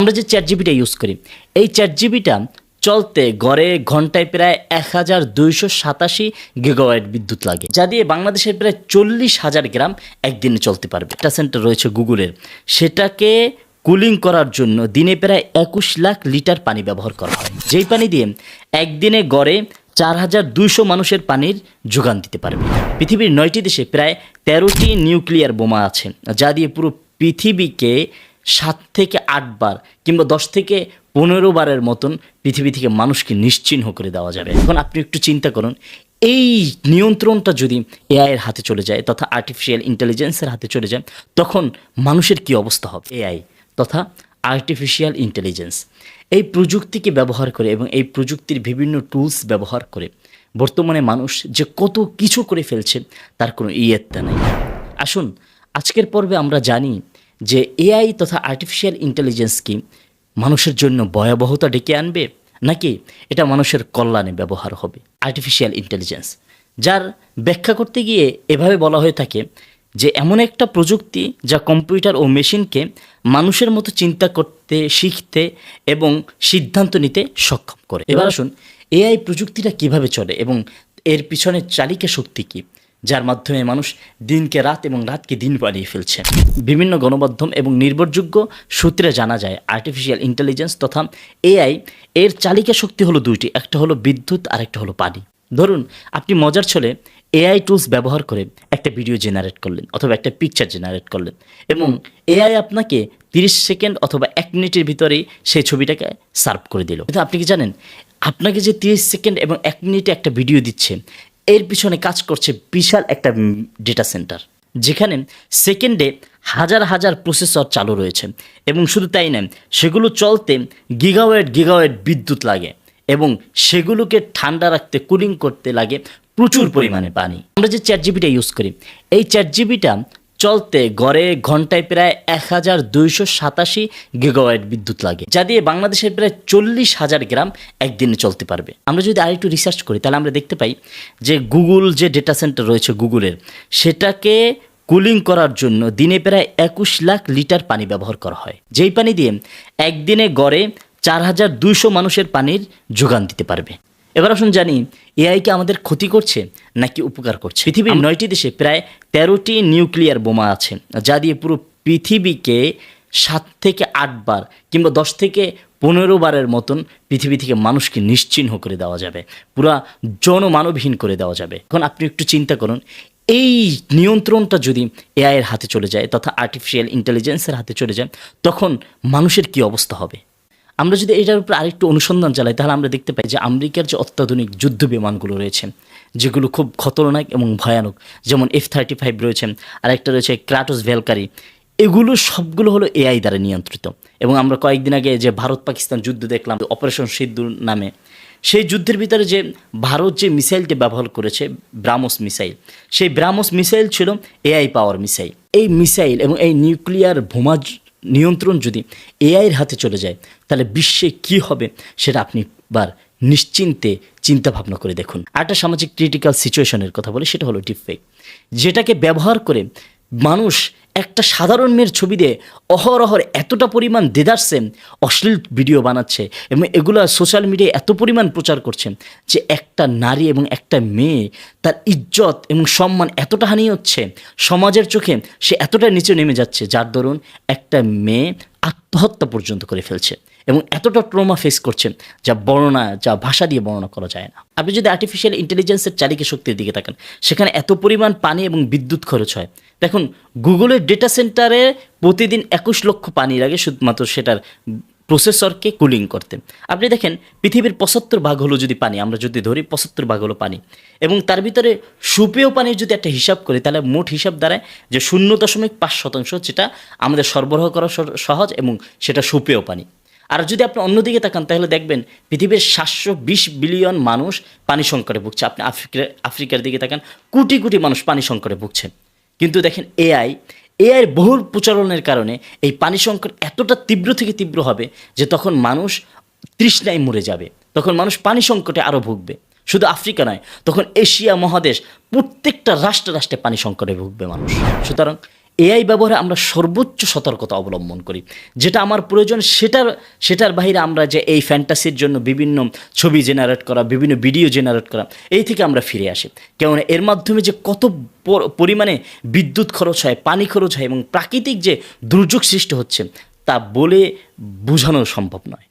আমরা যে chat জিবিটা use করি, এই চ্যাট জিবিটা চলতে গড়ে ঘন্টায় প্রায় এক হাজার দুইশো সাতাশি গিগাওয়াট বিদ্যুৎ লাগে, যা দিয়ে বাংলাদেশের প্রায় চল্লিশ হাজার গ্রাম একদিনে চলতে পারবে। একটা সেন্টার রয়েছে গুগলের, সেটাকে কুলিং করার জন্য দিনে প্রায় একুশ লাখ লিটার পানি ব্যবহার করা হয়, যেই পানি দিয়ে একদিনে গড়ে চার হাজার দুইশো মানুষের পানির যোগান দিতে পারবে। পৃথিবীর নয়টি দেশে প্রায় তেরোটি নিউক্লিয়ার বোমা আছে, যা দিয়ে পুরো পৃথিবীকে সাত থেকে আটবার কিংবা দশ থেকে পনেরো বারের মতন পৃথিবী থেকে মানুষকে নিশ্চিহ্ন করে দেওয়া যাবে। এখন আপনি একটু চিন্তা করুন, এই নিয়ন্ত্রণটা যদি এআই এর হাতে চলে যায় তথা আর্টিফিশিয়াল ইন্টেলিজেন্সের হাতে চলে যায়, তখন মানুষের কি অবস্থা হবে? এআই তথা আর্টিফিশিয়াল ইন্টেলিজেন্স এই প্রযুক্তিকে ব্যবহার করে এবং এই প্রযুক্তির বিভিন্ন টুলস ব্যবহার করে বর্তমানে মানুষ যে কত কিছু করে ফেলছে, তার কোনো ইয়েত্তা নেই। আসুন, আজকের পর্বে আমরা জানি যে এআই তথা আর্টিফিশিয়াল ইন্টেলিজেন্স কি মানুষের জন্য ভয়াবহতা ডেকে আনবে, নাকি এটা মানুষের কল্যাণে ব্যবহার হবে? আর্টিফিশিয়াল ইন্টেলিজেন্স যার ব্যাখ্যা করতে গিয়ে এভাবে বলা হয়ে থাকে যে এমন একটা প্রযুক্তি যা কম্পিউটার ও মেশিনকে মানুষের মতো চিন্তা করতে, শিখতে এবং সিদ্ধান্ত নিতে সক্ষম করে। এবার আসুন এআই প্রযুক্তিটা কীভাবে চলে এবং এর পিছনে চালিকা শক্তি কী? যার মাধ্যমে মানুষ দিনকে রাত এবং রাতকে দিন বানিয়ে ফেলছে। বিভিন্ন গণমাধ্যম এবং নির্ভরযোগ্য সূত্রে জানা যায় আর্টিফিশিয়াল ইন্টেলিজেন্স তথা এআই এর চালিকা শক্তি হলো দুইটি, একটা হলো বিদ্যুৎ আর একটা হলো পানি। ধরুন, আপনি মজার ছলে এআই টুলস ব্যবহার করে একটা ভিডিও জেনারেট করলেন অথবা একটা পিকচার জেনারেট করলেন এবং এআই আপনাকে তিরিশ সেকেন্ড অথবা এক মিনিটের ভিতরেই সেই ছবিটাকে সার্ভ করে দিল। কিন্তু আপনি কি জানেন? আপনাকে যে তিরিশ সেকেন্ড এবং এক মিনিটে একটা ভিডিও দিচ্ছে এর পিছনে কাজ করছে বিশাল একটা ডেটা সেন্টার যেখানে সেকেন্ডে হাজার হাজার প্রসেসর চালু রয়েছে এবং শুধু তাই নয় সেগুলো চলতে গিগাওয়েট গিগাওয়েট বিদ্যুৎ লাগে এবং সেগুলোকে ঠান্ডা রাখতে কুলিং করতে লাগে প্রচুর পরিমাণে পানি। আমরা যে চ্যাট জিবিটা ইউজ করি এই চ্যাট জিবিটা চলতে গড়ে ঘন্টায় প্রায় এক হাজার দুইশো সাতাশি গিগাওয়াট বিদ্যুৎ লাগে, যা দিয়ে বাংলাদেশের প্রায় চল্লিশ হাজার গ্রাম একদিনে চলতে পারবে। আমরা যদি আরেকটু রিসার্চ করি, তাহলে আমরা দেখতে পাই যে গুগল যে ডেটা সেন্টার রয়েছে গুগলের সেটাকে কুলিং করার জন্য দিনে প্রায় একুশ লাখ লিটার পানি ব্যবহার করা হয়। যেই পানি দিয়ে একদিনে গড়ে চার হাজার দুইশো মানুষের পানির যোগান দিতে পারবে। এবার আসুন জানি এআই কি আমাদের ক্ষতি করছে নাকি উপকার করছে? পৃথিবীর নয়টি দেশে প্রায় তেরোটি নিউক্লিয়ার বোমা আছে যা দিয়ে পুরো পৃথিবীকে সাত থেকে আটবার কিংবা দশ থেকে পনেরো বারের মতন পৃথিবী থেকে মানুষকে নিশ্চিহ্ন করে দেওয়া যাবে পুরা জনমানবহীন করে দেওয়া যাবে। এখন আপনি একটু চিন্তা করুন এই নিয়ন্ত্রণটা যদি এআইয়ের হাতে চলে যায় তথা আর্টিফিশিয়াল ইন্টেলিজেন্সের হাতে চলে যায় তখন মানুষের কি অবস্থা হবে? আমরা যদি এটার উপর আরেকটু অনুসন্ধান চালাই, তাহলে আমরা দেখতে পাই যে আমেরিকার যে অত্যাধুনিক যুদ্ধ বিমানগুলো রয়েছে, যেগুলো খুব খতরনাক এবং ভয়ানক, যেমন এফ থার্টি ফাইভ রয়েছে আরেকটা রয়েছে ক্রাটোস ভ্যালকারি এগুলো সবগুলো হলো এআই দ্বারা নিয়ন্ত্রিত। এবং আমরা কয়েকদিন আগে যে ভারত পাকিস্তান যুদ্ধ দেখলাম অপারেশন সিদ্ধুর নামে, সেই যুদ্ধের ভিতরে যে ভারত যে মিসাইলটি ব্যবহার করেছে ব্রামোস মিসাইল, সেই ব্রামোস মিসাইল ছিল এআই পাওয়ার মিসাইল। এই মিসাইল এবং এই নিউক্লিয়ার বোমা নিয়ন্ত্রণ যদি এআইয়ের হাতে চলে যায়, তাহলে বিশ্বে কি হবে সেটা আপনি বার নিশ্চিন্তে চিন্তা ভাবনা করে দেখুন। একটা সামাজিক ক্রিটিক্যাল সিচুয়েশনের কথা বলে, সেটা হলো ডিপফেক যেটাকে ব্যবহার করে মানুষ একটা সাধারণ মেয়ের ছবি দিয়ে অহরহর এতটা পরিমাণ দেদারছে অশ্লীল ভিডিও বানাচ্ছে এবং এগুলো সোশ্যাল মিডিয়ায় এত পরিমাণ প্রচার করছে যে একটা নারী এবং একটা মেয়ে তার ইজ্জত এবং সম্মান এতটা হানি হচ্ছে, সমাজের চোখে সে এতটা নিচে নেমে যাচ্ছে, যার দরুন একটা মেয়ে আত্মহত্যা পর্যন্ত করে ফেলছে এবং এতটা ট্রমা ফেস করছেন যা বর্ণনা, যা ভাষা দিয়ে বর্ণনা করা যায় না। আপনি যদি আর্টিফিশিয়াল ইন্টেলিজেন্সের চালিকা শক্তির দিকে তাকান, সেখানে এত পরিমাণ পানি এবং বিদ্যুৎ খরচ হয়। দেখুন গুগলের ডেটা সেন্টারে প্রতিদিন একুশ লক্ষ পানি লাগে শুধুমাত্র সেটার প্রসেসরকে কুলিং করতে। আপনি দেখেন, পৃথিবীর পঁচাত্তর ভাগ হলো যদি পানি, আমরা যদি ধরি পঁচাত্তর ভাগ হলো পানি। এবং তার ভিতরে সুপেয় পানির যদি একটা হিসাব করি, তাহলে মোট হিসাব দাঁড়ায় যে শূন্য দশমিক পাঁচ শতাংশ যেটা আমাদের সরবরাহ করা সহজ এবং সেটা সুপেয় পানি। আর যদি আপনি অন্যদিকে তাকান, তাহলে দেখবেন পৃথিবীর সাতশো বিশ বিলিয়ন মানুষ পানি সংকটে ভুগছে। আপনি আফ্রিকা, আফ্রিকার দিকে তাকান, কোটি কোটি মানুষ পানি সংকটে ভুগছে। কিন্তু দেখেন এআই এআইয়ের বহুল প্রচলনের কারণে এই পানি সংকট এতটা তীব্র থেকে তীব্র হবে যে তখন মানুষ তৃষ্ণায় মরে যাবে। তখন মানুষ পানি সংকটে আরও ভুগবে। শুধু আফ্রিকা নয়, তখন এশিয়া মহাদেশ প্রত্যেকটা রাষ্ট্র রাষ্ট্রে পানি সংকটে ভুগবে মানুষ। সুতরাং এআই ব্যবহারে আমরা সর্বোচ্চ সতর্কতা অবলম্বন করি। যেটা আমার প্রয়োজন, সেটার সেটার বাইরে আমরা যে এই ফ্যান্টাসির জন্য বিভিন্ন ছবি জেনারেট করা, বিভিন্ন ভিডিও জেনারেট করা, এই থেকে আমরা ফিরে আসি। কেননা এর মাধ্যমে যে কত পরিমাণে বিদ্যুৎ খরচ হয়, পানি খরচ হয় এবং প্রাকৃতিক যে দুর্যোগ সৃষ্টি হচ্ছে, তা বলে বোঝানো সম্ভব নয়।